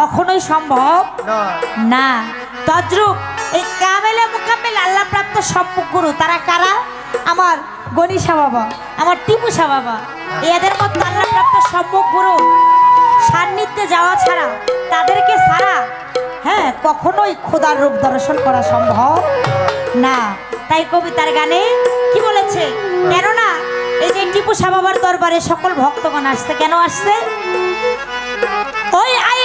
কখনোই সম্ভব না। তদ্রুপ এই কামেলে মোকামেল আল্লাহ প্রাপ্ত সম্পগুরু তারা কারা? আমার গণি বাবা আমার টিপু বাবা। এদের মধ্যে আল্লাহ প্রাপ্ত সম্পগুরু সান্নিধ্যে যাওয়া ছাড়া তাদেরকে ছাড়া হ্যাঁ কখনোই খোদার রূপ দর্শন করা সম্ভব না। তাই কবিতার গানে কি বলেছে? কেননা এই যে টিপু বাবার দরবারে সকল ভক্তগণ আসছে কেন আসছে? ওই আই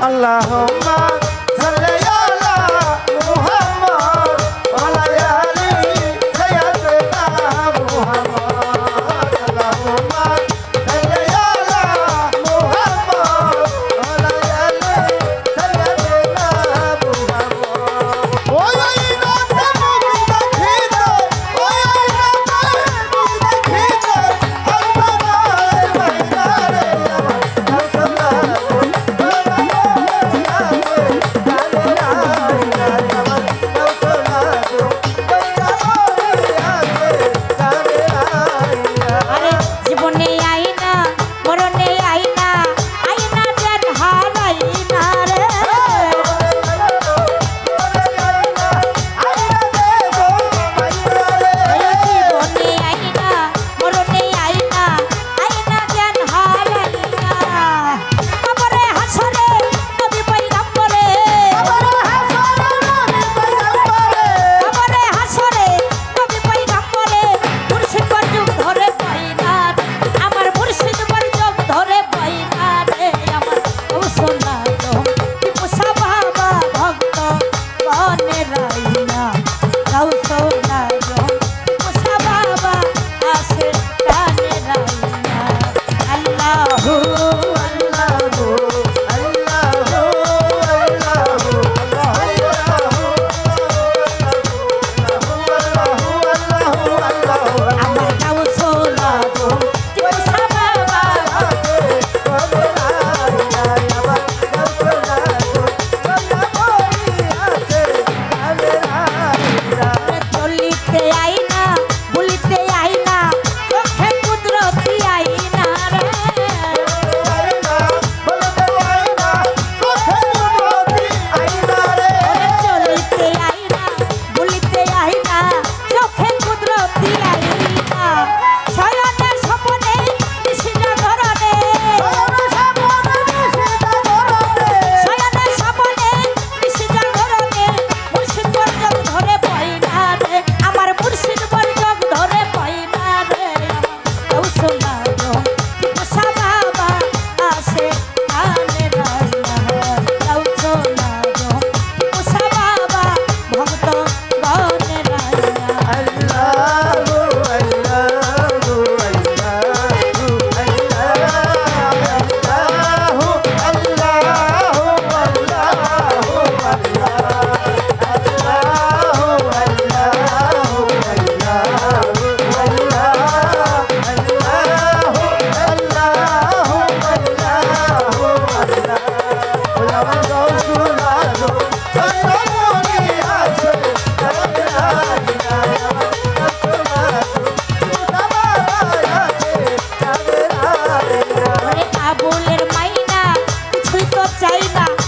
Allahumma Ferrari. 可以吧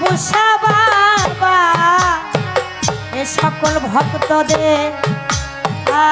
পুষা বাবা এ সকল ভক্তদের আ